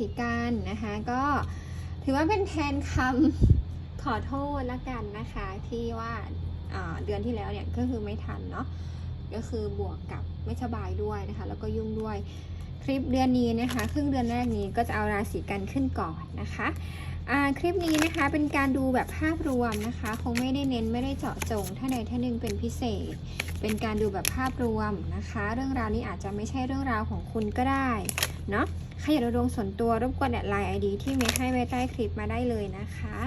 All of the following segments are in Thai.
ศีกันนะคะ ก็ถือว่าเป็นแทนคำขอโทษละกันนะคะ ที่ว่าาเดือนที่แล้วเนี่ยก็คือไม่ทันเนาะก็คือบวกกับไม่สบายด้วยนะคะ แล้วก็ยุ่งด้วยคลิปเดือนนี้นะคะครึ่งเดือนแรกนี้ก็จะเอาราศีกันขึ้นก่อนนะคะคลิปนี้นะคะเป็นการดูแบบภาพรวมนะคะ คงไม่ได้เน้นไม่ได้เจาะจงท่านใดท่านหนึ่งเป็นพิเศษ เป็นการดูแบบภาพรวมนะคะ เรื่องราวนี้อาจจะไม่ใช่เรื่องราวของคุณก็ได้เนาะ ใครอยากดูดวงส่วนตัวรบกวนแอดไลน์ไอดีที่เมย์ให้ไว้ใต้คลิปมาได้เลยนะคะ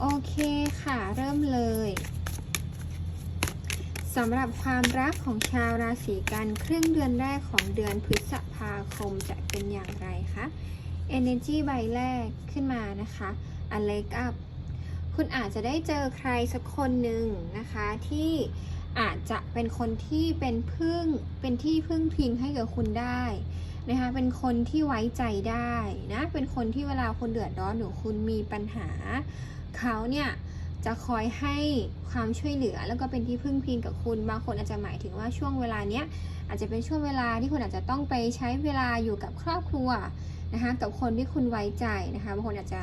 โอเคค่ะ เริ่มเลยสำหรับความรักของชาวราศีกันครึ่งเดือนแรกของเดือนพฤษภาคมจะเป็นอย่างไรคะ Energy ใบแรกขึ้นมานะคะ a l e g up คุณอาจจะได้เจอใครสักคนหนึ่งนะคะ ที่อาจจะเป็นคนที่เป็นพึ่งเป็นที่พึ่งพิงให้กับคุณได้ นะคะ เป็นคนที่ไว้ใจได้นะ เป็นคนที่เวลาคุณเดือดร้อนหรือคุณมีปัญหา เขาเนี่ยจะคอยให้ความช่วยเหลือ แล้วก็เป็นที่พึ่งพิงกับคุณ บางคนอาจจะหมายถึงว่าช่วงเวลาเนี้ยอาจจะเป็นช่วงเวลาที่คุณอาจจะต้องไปใช้เวลาอยู่กับครอบครัวนะคะกับคนที่คุณไว้ใจนะคะบางคนอาจจะ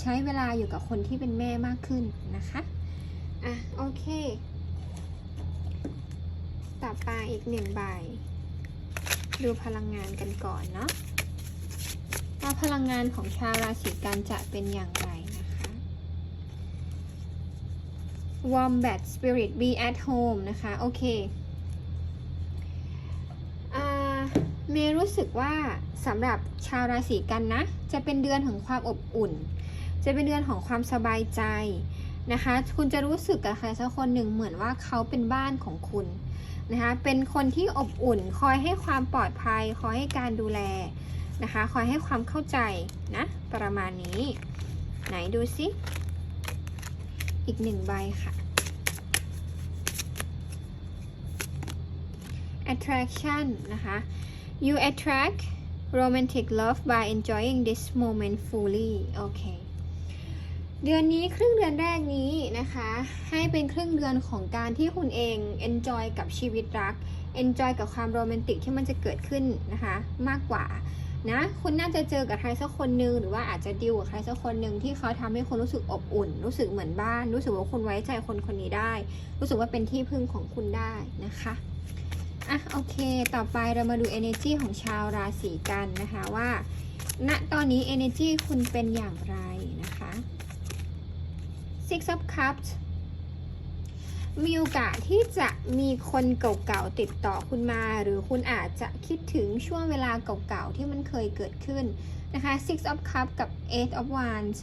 ใช้เวลาอยู่กับคนที่เป็นแม่มากขึ้นนะคะอะโอเค ต่อไปอีกหนึ่งใบ ดูพลังงานกันก่อนเนาะว่าพลังงานของชาวราศีกันจะเป็นอย่างไรนะคะ Wombat Spirit Be at Home นะคะ โอเคอ่าเมย์รู้สึกว่าสำหรับชาวราศีกันนะ จะเป็นเดือนของความอบอุ่น จะเป็นเดือนของความสบายใจนะคะ คุณจะรู้สึกกับใครสักคนหนึ่งเหมือนว่าเขาเป็นบ้านของคุณ นะคะเป็นคนที่อบอุ่น คอยให้ความปลอดภัย คอยให้การดูแลนะคะ คอยให้ความเข้าใจนะ ประมาณนี้ ไหนดูซิ อีกหนึ่งใบค่ะ attraction นะคะ you attract romantic love by enjoying this moment fully โอ เดือนนี้ครึ่งเดือนแรกนี้นะคะ ให้เป็นครึ่งเดือนของการที่คุณเอง enjoy กับชีวิตรัก enjoy กับความโรแมนติกที่มันจะเกิดขึ้นนะคะ มากกว่านะคุณน่าจะเจอกับใครสักคนหนึ่งหรือว่าอาจจะดิวกับใครสักคนหนึ่งที่เขาทำให้คุณรู้สึกอบอุ่น รู้สึกเหมือนบ้าน รู้สึกว่าคุณไว้ใจคนคนนี้ได้ รู้สึกว่าเป็นที่พึ่งของคุณได้นะคะอะโอเค ต่อไปเรามาดู energy ของชาวราศีกันนะคะว่าณตอนนี้ energy คุณเป็นอย่างไร Six of Cups มีโอกาสที่จะมีคนเก่าๆติดต่อคุณมา หรือคุณอาจจะคิดถึงช่วงเวลาเก่าๆที่มันเคยเกิดขึ้นนะคะ Six of Cups กับ Eight of Wands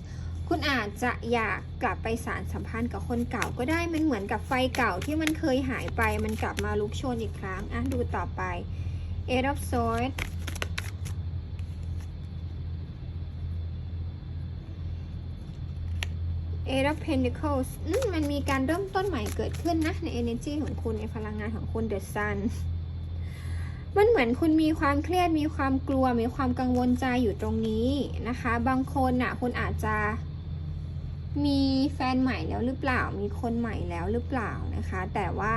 คุณอาจจะอยากกลับไปสารสัมพันธ์กับคนเก่าก็ได้ มันเหมือนกับไฟเก่าที่มันเคยหายไป มันกลับมาลุกโชนอีกครั้ง อะ ดูต่อไป Eight of Swords Eight of Pentacles อืมมันมีการเริ่มต้นใหม่เกิดขึ้นนะ ใน energy ของคุณในพลังงานของคุณ The Sun มันเหมือนคุณมีความเครียดมีความกลัว มีความกังวลใจอยู่ตรงนี้นะคะ บางคนน่ะคุณอาจจะมีแฟนใหม่แล้วหรือเปล่า มีคนใหม่แล้วหรือเปล่านะคะ แต่ว่า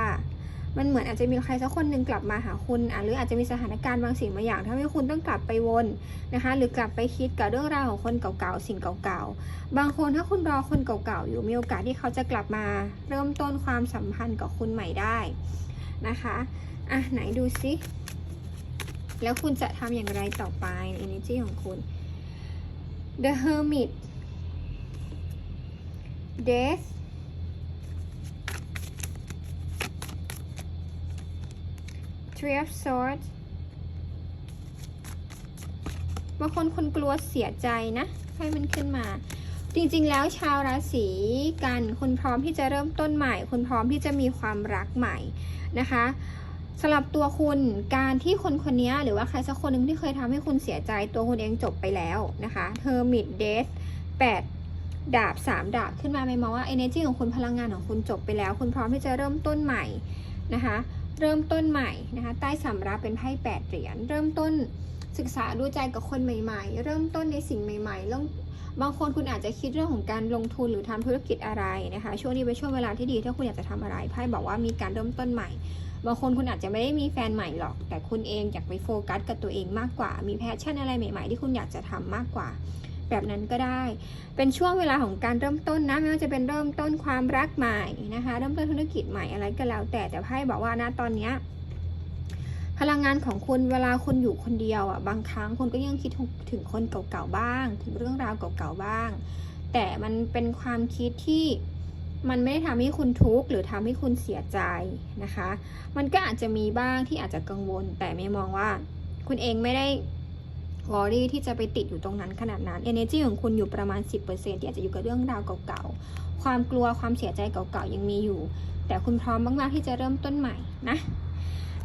มันเหมือนอาจจะมีใครสักคนหนึ่งกลับมาหาคุณหรืออาจจะมีสถานการณ์บางสิ่งบางอย่างทำให้คุณต้องกลับไปวนนะคะ หรือกลับไปคิดกับเรื่องราวของคนเก่าๆสิ่งเก่าๆ บางคนถ้าคุณรอคนเก่าๆอยู่มีโอกาสที่เขาจะกลับมา เริ่มต้นความสัมพันธ์กับคุณใหม่ได้นะคะอะไหนดูซิแล้วคุณจะทำอย่างไรต่อไปใน energy ของคุณ The Hermit Death Three of Swords บางคนคนกลัวเสียใจนะ ให้มันขึ้นมา จริงๆ แล้วชาวราศีกันคุณพร้อมที่จะเริ่มต้นใหม่ คุณพร้อมที่จะมีความรักใหม่นะคะสำหรับตัวคุณการที่คนคนนี้หรือว่าใครสักคนหนึ่งที่เคยทำให้คุณเสียใจตัวคุณเองจบไปแล้วนะคะ Hermit Death 8ดดาบ3ดาบขึ้นมาไม่มองว่า energy ของคุณพลังงานของคุณจบไปแล้ว คุณพร้อมที่จะเริ่มต้นใหม่นะคะ เริ่มต้นใหม่นะคะ ใต้สำรับเป็นไพ่แปดเหรียญ เริ่มต้นศึกษาดูใจกับคนใหม่ ๆ เริ่มต้นในสิ่งใหม่ๆเริ่มบางคนคุณอาจจะคิดเรื่องของการลงทุนหรือทำธุรกิจอะไรนะคะ ช่วงนี้เป็นช่วงเวลาที่ดีถ้าคุณอยากจะทำอะไรไพ่บอกว่ามีการเริ่มต้นใหม่ บางคนคุณอาจจะไม่ได้มีแฟนใหม่หรอก แต่คุณเองอยากไปโฟกัสกับตัวเองมากกว่า มีแพชชั่นอะไรใหม่ ๆ ที่คุณอยากจะทำมากกว่า แบบนั้นก็ได้ เป็นช่วงเวลาของการเริ่มต้นนะไม่ว่าจะเป็นเริ่มต้นความรักใหม่นะคะ เริ่มต้นธุรกิจใหม่อะไรก็แล้ว แต่แต่ไพ่บอกว่านะตอนเนี้ยพลังงานของคุณเวลาคุณอยู่คนเดียวอะบางครั้งคุณก็ยังคิดถึงคนเก่าๆบ้าง ถึงเรื่องราวเก่าๆบ้าง แต่มันเป็นความคิดที่มันไม่ได้ทำให้คุณทุกข์หรือทำให้คุณเสียใจนะคะ มันก็อาจจะมีบ้างที่อาจจะกังวล แต่ไม่มองว่าคุณเองไม่ได้ วอรี่ที่จะไปติดอยู่ตรงนั้นขนาดนั้น energy ของคุณอยู่ประมาณ 10%ที่อาจจะอยู่กับเรื่องราวเก่าๆ ความกลัวความเสียใจเก่าๆ ยังมีอยู่ แต่คุณพร้อมมากๆที่จะเริ่มต้นใหม่นะ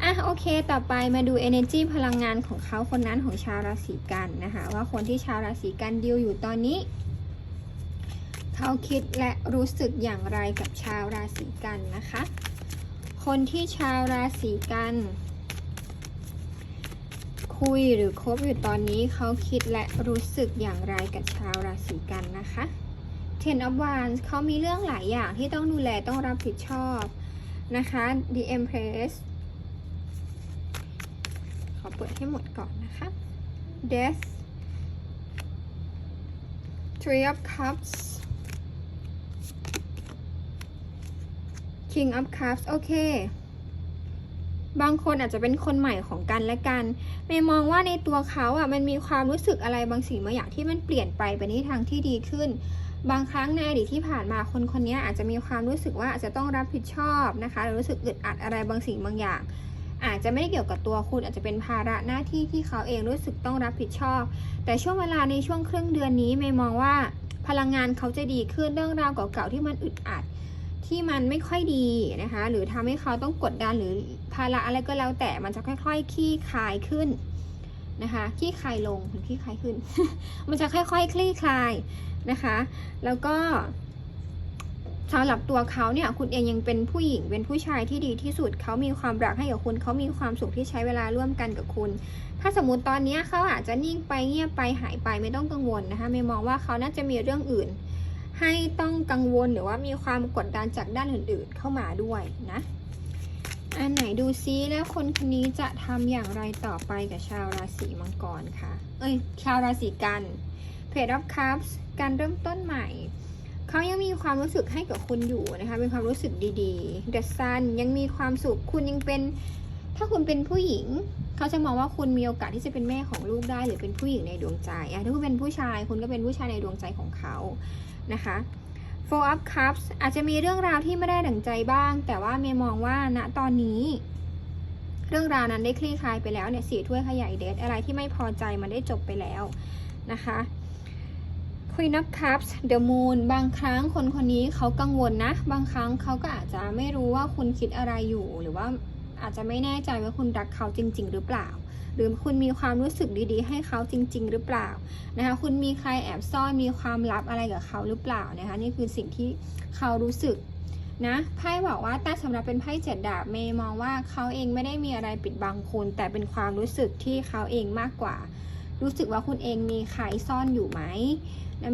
อะโอเค ต่อไปมาดู energy พลังงานของเขาคนนั้นของชาวราศีกันนะคะ ว่าคนที่ชาวราศีกันดิวอยู่ตอนนี้ เขาคิดและรู้สึกอย่างไรกับชาวราศีกันนะคะ คนที่ชาวราศีกัน คุยหรือคบอยู่ตอนนี้เขาคิดและรู้สึกอย่างไรกับชาวราศีกันนะคะ Ten of Wands เขามีเรื่องหลายอย่างที่ต้องดูแลต้องรับผิดชอบนะคะ The Empress ขอเปิดให้หมดก่อนนะคะ Death Three of Cups King of Cups โอเค บางคนอาจจะเป็นคนใหม่ของกันและกันไม่มองว่าในตัวเขาอะมันมีความรู้สึกอะไรบางสิ่งบางอย่างที่มันเปลี่ยนไปไปในทางที่ดีขึ้น บางครั้งในอดีตที่ผ่านมาคนคนนี้อาจจะมีความรู้สึกว่าอาจจะต้องรับผิดชอบนะคะหรือรู้สึกอึดอัดอะไรบางสิ่งบางอย่าง อาจจะไม่ได้เกี่ยวกับตัวคุณอาจจะเป็นภาระหน้าที่ที่เขาเองรู้สึกต้องรับผิดชอบ แต่ช่วงเวลาในช่วงครึ่งเดือนนี้ไม่มองว่าพลังงานเขาจะดีขึ้นเรื่องราวเก่าๆที่มันอึดอัด ที่มันไม่ค่อยดีนะคะ หรือทำให้เขาต้องกดดันหรือภาระอะไรก็แล้วแต่มันจะค่อย ๆ คลี่คลายขึ้นนะคะคลี่คลายลงหรือคลี่คลายขึ้น มันจะค่อยๆ คลี่คลายนะคะ แล้วก็สำหรับตัวเขาเนี่ย คุณเองยังเป็นผู้หญิง เป็นผู้ชายที่ดีที่สุด เขามีความรักให้กับคุณ เขามีความสุขที่ใช้เวลาร่วมกันกับคุณ ถ้าสมมติตอนนี้เขาอาจจะนิ่งไปเงียบไปหายไปไม่ต้องกังวลนะคะ ไม่มองว่าเขาน่าจะมีเรื่องอื่น ให้ต้องกังวลหรือว่ามีความกดดันจากด้านอื่นๆเข้ามาด้วยนะ อันไหนดูซิแล้วคนคนนี้จะทำอย่างไรต่อไปกับชาวราศีมังกรคะเอ้ยชาวราศีกันเพจ of cups การเริ่มต้นใหม่เขายังมีความรู้สึกให้กับคุณอยู่นะคะเป็นความรู้สึกดีๆ The Sun ยังมีความสุขคุณยังเป็น ถ้าคุณเป็นผู้หญิง เขาจะมองว่าคุณมีโอกาสที่จะเป็นแม่ของลูกได้ หรือเป็นผู้หญิงในดวงใจถ้าคุณเป็นผู้ชายคุณก็เป็นผู้ชายในดวงใจของเขา นะคะ Four of Cups อาจจะมีเรื่องราวที่ไม่ได้ดั่งใจบ้าง แต่ว่าเมย์มองว่าณตอนนี้ เรื่องราวนั้นได้คลี่คลายไปแล้วเนี่ยสี่ถ้วยขยายเดทอะไรที่ไม่พอใจมันได้จบไปแล้วนะคะ Queen of Cups The Moon บางครั้งคนคนนี้เขากังวลนะ บางครั้งเขาก็อาจจะไม่รู้ว่าคุณคิดอะไรอยู่ หรือว่าอาจจะไม่แน่ใจว่าคุณรักเขาจริง ๆ หรือเปล่า หรือคุณมีความรู้สึกดีๆ ให้เขาจริง ๆ หรือเปล่านะคะคุณมีใครแอบซ่อนมีความลับอะไรกับเขาหรือเปล่านะคะนี่คือสิ่งที่เขารู้สึกนะไพ่บอกว่าแต่สำหรับเป็นไพ่เจ็ดดาบเมย์มองว่าเขาเองไม่ได้มีอะไรปิดบังคุณ แต่เป็นความรู้สึกที่เขาเองมากกว่า รู้สึกว่าคุณเองมีใครซ่อนอยู่ไหม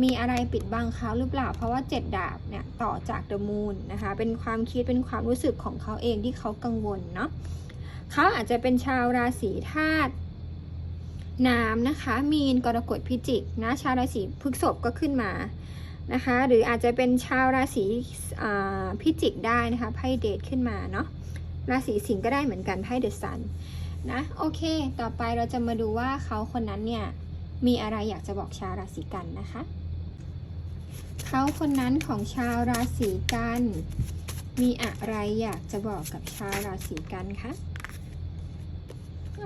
มีอะไรปิดบังเขาหรือเปล่า เพราะว่าเจ็ดดาบเนี่ยต่อจากเดอะมูนนะคะเป็นความคิดเป็นความรู้สึกของเขาเองที่เขากังวลเนาะ เขาอาจจะเป็นชาวราศีธาตุน้ำนะคะ มีนกรกฎพิจิกนะชาวราศีพฤษภก็ขึ้นมานะคะ หรืออาจจะเป็นชาวราศีพิจิกได้นะคะไพ่เดทขึ้นมาเนาะราศีสิงห์ก็ได้เหมือนกันไพ่เดอะซันนะโอเค ต่อไปเราจะมาดูว่าเขาคนนั้นเนี่ยมีอะไรอยากจะบอกชาวราศีกันนะคะเขาคนนั้นของชาวราศีกัน มีอะไรอยากจะบอกกับชาวราศีกันคะ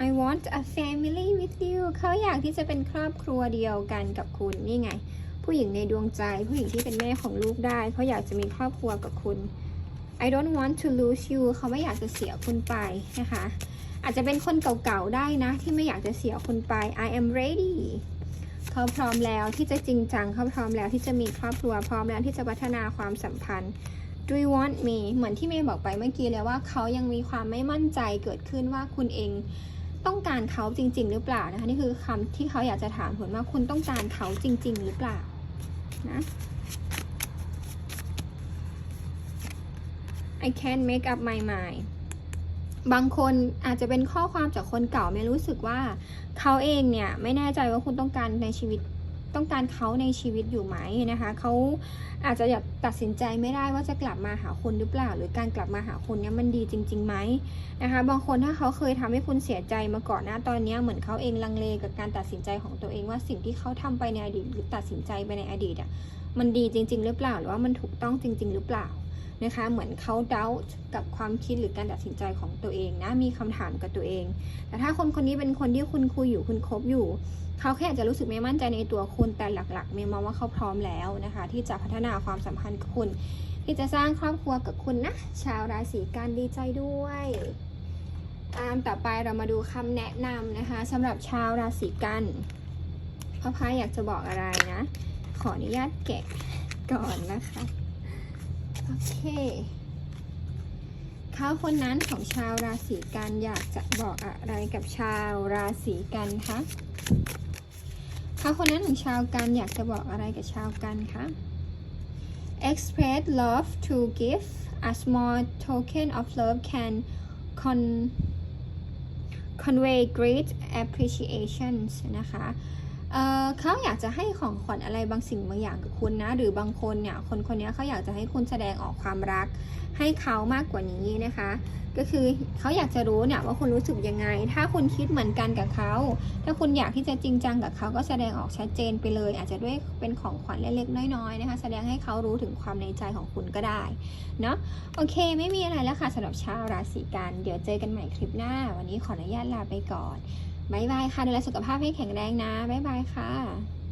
I want a family with you เขาอยากที่จะเป็นครอบครัวเดียวกันกับคุณนี่ไง ผู้หญิงในดวงใจ ผู้หญิงที่เป็นแม่ของลูกได้เขาอยากจะมีครอบครัวกับคุณ I don't want to lose you เขาไม่อยากจะเสียคุณไปนะคะ อาจจะเป็นคนเก่าๆได้นะ ที่ไม่อยากจะเสียคุณไป I am ready เขาพร้อมแล้วที่จะจริงจังเขาพร้อมแล้วที่จะมีครอบครัวพร้อมแล้วที่จะพัฒนาความสัมพันธ์ Do you want me เหมือนที่เมย์บอกไปเมื่อกี้แล้วว่าเขายังมีความไม่มั่นใจเกิดขึ้นว่าคุณเอง ต้องการเขาจริง ๆ หรือเปล่านะคะนี่คือคำที่เขาอยากจะถามผลว่าคุณต้องการเขาจริง ๆ หรือเปล่านะ I can't make up my mind บางคนอาจจะเป็นข้อความจากคนเก่าไม่รู้สึกว่า เขาเองเนี่ย ไม่แน่ใจว่าคุณต้องการในชีวิต ต้องการเขาในชีวิตอยู่ไหมนะคะเขาอาจจะอยากตัดสินใจไม่ได้ว่าจะกลับมาหาคุณหรือเปล่า หรือการกลับมาหาคุณเนี่ยมันดีจริงๆไหมนะคะ บางคนถ้าเขาเคยทำให้คุณเสียใจมาก่อนหน้าตอนนี้เหมือนเขาเองลังเลกับการตัดสินใจของตัวเองว่าสิ่งที่เขาทำไปในอดีตหรือตัดสินใจไปในอดีตอะมันดีจริง ๆ หรือเปล่า หรือว่ามันถูกต้องจริง ๆ หรือเปล่า นะคะ เหมือนเขาเดากับความคิดหรือการตัดสินใจของตัวเองนะ มีคำถามกับตัวเอง แต่ถ้าคนคนนี้เป็นคนที่คุณคุยอยู่คุณคบอยู่ เขาแค่อาจจะรู้สึกไม่มั่นใจในตัวคุณ แต่หลักๆเมย์มองว่าเขาพร้อมแล้วนะคะ ที่จะพัฒนาความสัมพันธ์กับคุณ ที่จะสร้างครอบครัวกับคุณนะ ชาวราศีกันดีใจด้วยตามต่อไปเรามาดูคำแนะนำนะคะสำหรับชาวราศีกันพ่อพายอยากจะบอกอะไรนะ ขออนุญาตแกะก่อนนะคะ โอเค เขาคนนั้นของชาวราศีกันอยากจะบอกอะไรกับชาวราศีกันคะเขาคนนั้นของชาวกันอยากจะบอกอะไรกับชาวกันคะ express love to give a small token of love can con convey great appreciation นะคะ เขาอยากจะให้ของขวัญอะไรบางสิ่งบางอย่างกับคุณนะ หรือบางคนเนี่ยคนคนนี้เขาอยากจะให้คุณแสดงออกความรัก ให้เขามากกว่านี้นะคะ ก็คือเขาอยากจะรู้เนี่ยว่าคุณรู้สึกยังไง ถ้าคุณคิดเหมือนกันกับเขา ถ้าคุณอยากที่จะจริงจังกับเขาก็แสดงออกชัดเจนไปเลย อาจจะด้วยเป็นของขวัญเล็กๆน้อยๆนะคะ แสดงให้เขารู้ถึงความในใจของคุณก็ได้เนาะโอเค ไม่มีอะไรแล้วค่ะสำหรับชาวราศีกันเดี๋ยวเจอกันใหม่คลิปหน้า วันนี้ขออนุญาตลาไปก่อน บายบายค่ะดูแลสุขภาพให้แข็งแรงนะบายบายค่ะ